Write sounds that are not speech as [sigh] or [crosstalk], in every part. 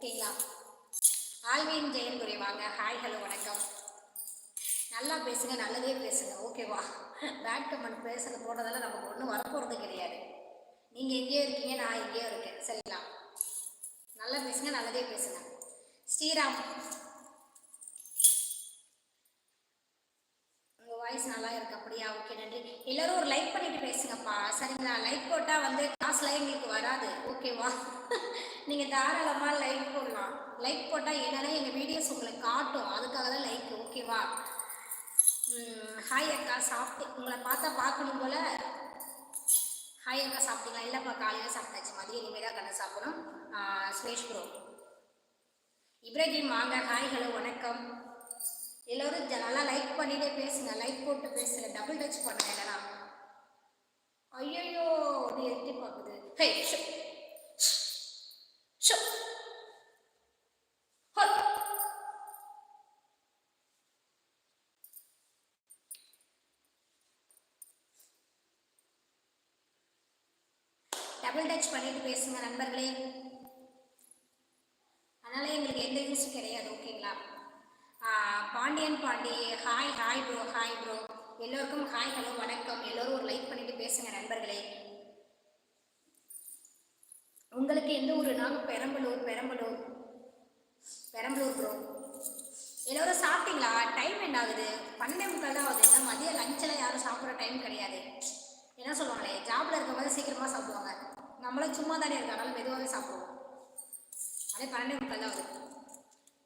ஓகேங்களா? ஆல்வின் ஜெயன்துரை வாங்க hi hello வணக்கம். நல்லா பேசுங்க நல்லதே பேசுங்க. ஓகேவா பேட் கமெண்ட் பேசுறது போடுறதால நமக்கு ஒன்றும் வரப்போகிறது கிடையாது. நீங்கள் எங்கேயோ இருக்கீங்க நான் எங்கேயோ இருக்கேன். சரிங்களா? நல்லா பேசுங்க நல்லதே பேசுங்க. ஸ்ரீராம் வாய்ஸ் நல்லா இருக்கு அப்படியா? ஓகே நன்றி. எல்லாரும் ஒரு லைக் பண்ணிட்டு பேசுங்கப்பா. சரிங்களா? லைக் போட்டால் வந்து காசுலாம் எங்களுக்கு வராது. ஓகேவா [laughs] நீங்கள் தாராளமாக லைக் போடலாம். லைக் போட்டால் என்னன்னா எங்கள் வீடியோஸ் உங்களுக்கு காட்டும். அதுக்காக தான் லைக் ஓகேவா ஹாய் அக்கா சாப்பிட்டு உங்களை பார்த்தா பார்க்கணும் போல? ஹாய் அக்கா சாப்பிட்டீங்களா? இல்லைப்பா காலையில் சாப்பிட்டாச்சு. மதியம் இனிமேல் தான் கடை சாப்பிடணும். சுரேஷ் ப்ரோ இப்ராஹிம் வாங்க. ஹாய் ஹலோ வணக்கம். எல்லோரும் நல்லா லைக் பண்ணிட்டே பேசுங்க. லைக் போட்டு பேசுங்க. டபுள் டச் பண்ணுங்க இல்லைனா ஐயோ அது எட்டி பார்க்குது ஹே டபுள் டச் பண்ணிட்டு பேசுங்க நண்பர்களே. அதனால எங்களுக்கு எந்த யூஸ் கிடையாது ஓகேங்களா Pandiyan Pandi hi hi bro hi bro எல்லோருக்கும் ஹாய் ஹலோ வணக்கம். எல்லோரும் ஒரு லைக் பண்ணிட்டு பேசுங்க நண்பர்களே. உங்களுக்கு எந்த ஊர்? நாங்கள் பெரம்பலூர் பெரம்பலூர். பெரம்பலூர் ப்ரோ எல்லோரும் சாப்பிட்டீங்களா? டைம் என்ன ஆகுது பன்னெண்டே முக்கால் தான் ஆகுது. ஏன்னா மதியம் லஞ்செல்லாம் யாரும் சாப்பிட்ற டைம் கிடையாது. என்ன சொல்லுவாங்களே? ஜாப்ல இருக்கும்போது சீக்கிரமாக சாப்பிடுவாங்க. நம்மளும் சும்மா தானே இருக்கனால மெதுவாகவே சாப்பிடுவோம். அதே பன்னெண்டே முக்கால் தான் ஆகுது.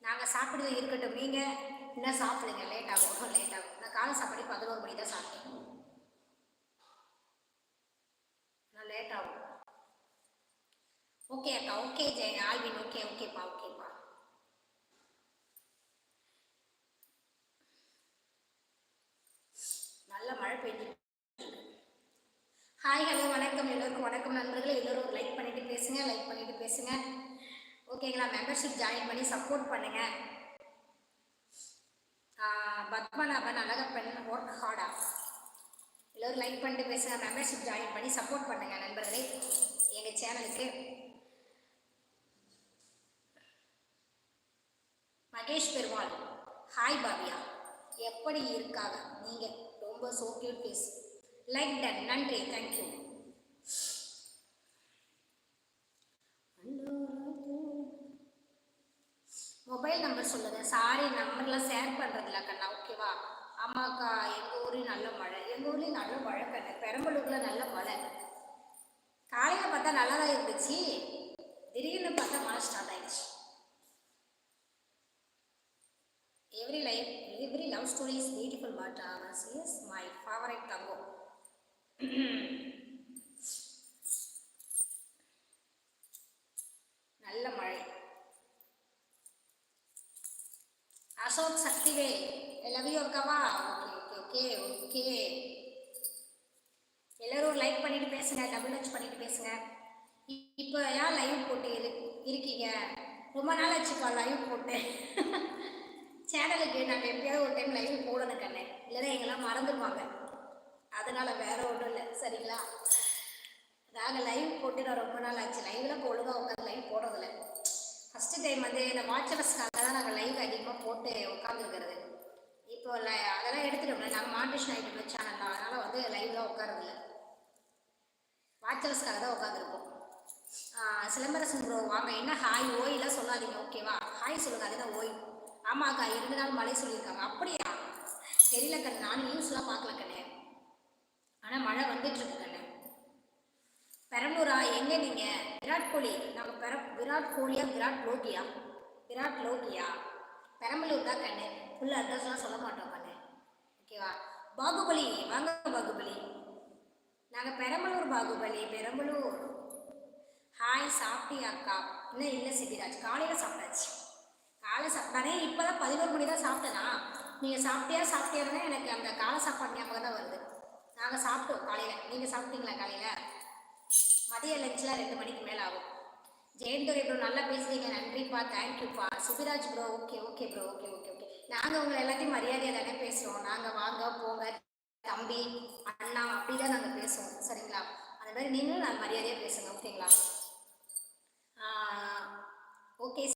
நாங்கள் சாப்பிடுறது இருக்கட்டும். நீங்கள் இன்னும் சாப்பிடுங்க? லேட் ஆகும். [laughs] லேட் ஆகும். நான் காலை சாப்பாடு பதினோரு மணி தான் சாப்பிட்டேன் நான் லேட் ஆகும். ஓகே அக்கா ஓகே ஜெய் ஆல்வின் ஓகே ஓகேப்பா ஓகேப்பா நல்ல மழை பெய்ஞ்சிருக்கு ஹாய் ஹலோ வணக்கம். எல்லோருக்கும் வணக்கம் நண்பர்களே. எல்லோரும் லைக் பண்ணிட்டு பேசுங்க. லைக் பண்ணிட்டு பேசுங்க. ஓகேங்களா? மெம்பர்ஷிப் ஜாயின் பண்ணி சப்போர்ட் பண்ணுங்க. பத்மநாபன் அழகப்பன் ஒர்க் ஹார்டா எல்லோரும் லைக் பண்ணிட்டு பேசுங்க. மெம்பர்ஷிப் ஜாயின் பண்ணி சப்போர்ட் பண்ணுங்க நண்பர்களே. எங்கள் சேனலுக்கு மகேஷ் பெருமாள். ஹாய் பாபியா எப்படி இருக்காங்க? நீங்கள் ரொம்ப so cute face like ton நன்றி. தேங்க்யூ சொல்லுங்கள் சொல்லுங்க சாரி நம்பர்லாம் ஷேர் பண்ணுறதில்ல கண்ணா. ஓகேவா ஆமாக்கா எங்கள் ஊர்லேயும் நல்ல மழை. எங்கள் ஊர்லேயும் நல்ல மழை கண்ணு. பெரம்பலூரில் நல்ல மழை. காலையில் பார்த்தா நல்லா தான் இருந்துச்சு. திடீர்னு பார்த்தா மழை ஸ்டார்ட் ஆயிடுச்சு. Every life every love story is beautiful but ours is my favourite தங்கோ Ashok Sakthivel love you அக்காவா ஓகே ஓகே ஓகே ஓகே எல்லாரும் லைக் பண்ணிட்டு பேசுங்க டபுள் டச் பண்ணிட்டு பேசுங்க. இ- இப்போ ஏன் லைவ் போட்டு இரு இருக்கீங்க. ரொம்ப நாள் ஆச்சுப்பா லைவ் போட்டேன் சேனலுக்கு நாங்கள் எப்பயாவது ஒரு டைம் லைவ் போடணும் கண்ணே. இல்லைன்னா எங்கெல்லாம் மறந்துடுவாங்க அதனால வேற ஒன்றும் இல்லை. சரிங்களா? நாங்கள் லைவ் போட்டு நான் ரொம்ப நாள் ஆச்சு. லைவ்ல ஒழுங்காக உட்காந்து லைவ் போடுறதில்ல ஃபஸ்ட்டு டைம் வந்து இந்த வாட்சவர்ஸ்க்காக தான் நாங்கள் லைவ் அதிகமாக போட்டு உட்காந்துருக்கிறது இப்போ லை அதெல்லாம் எடுத்துட்டோம்ல நாங்கள் மாண்டிஷன் ஐட்டம் சேனல் தான். அதனால் வந்து லைவ்லாம் உட்காரதில்ல வாட்சவர்ஸ்க்காக தான் உட்காந்துருக்கோம் சிலம்பரசன் ப்ரோ வாங்க என்ன ஹாய் ஓய்லாம் சொல்லாதீங்க ஓகேவா ஹாய் சொல்லுங்க அதுதான் ஓய். ஆமாக்கா இரண்டு நாள் மழை சொல்லியிருக்காங்க. அப்படியா? தெரியல கண்ணு நானும் நியூஸ்லாம் பார்க்கல கண்ணு. ஆனால் மழை வந்துட்டு இருக்கு கண்ணு. பெரம்பலூரா எங்க நீங்க? விராட் கோலி நம்ம பெர விராட் கோலியா விராட் லோகியா? விராட் லோகியா? பெரம்பலூர் தான் கண்ணு. ஃபுல் அட்ரஸ்லாம் சொல்ல மாட்டோம் கண்ணு. ஓகேவா பாகுபலி வாங்க பாகுபலி. நாங்கள் பெரம்பலூர் பாகுபலி பெரம்பலூர். ஹாய் சாப்பிட்டியா அக்கா? இன்னும் இல்லை சித்திராஜ். காலையில் சாப்பிட்டாச்சு. காலை சாப்பிட்டானே இப்போ தான் பதினோரு மணி தான் சாப்பிட்டேனா? நீங்கள் சாப்பிட்டியா சாப்பிட்டியானே எனக்கு அந்த காலை சாப்பாடு ஞாபகம் தான் வருது. நாங்கள் சாப்பிட்டோம் காலையில். நீங்கள் சாப்பிட்டீங்களா காலையில்? மதிய லஞ்சில் ரெண்டு மணிக்கு மேலே ஆகும். ஜெயந்துரை ப்ரோ நல்லா பேசுறீங்க. நன்றிப்பா தேங்க்யூப்பா Subiraj bro okay okay bro okay okay okay நாங்கள் உங்களை எல்லாத்தையும் மரியாதையாக தானே பேசுகிறோம் நாங்கள் வாங்க போங்க தம்பி அண்ணா அப்படி தான் நாங்கள் பேசுவோம். சரிங்களா? அந்த மாதிரி நீங்களும் நான் மரியாதையாக பேசுங்க ஓகேங்களா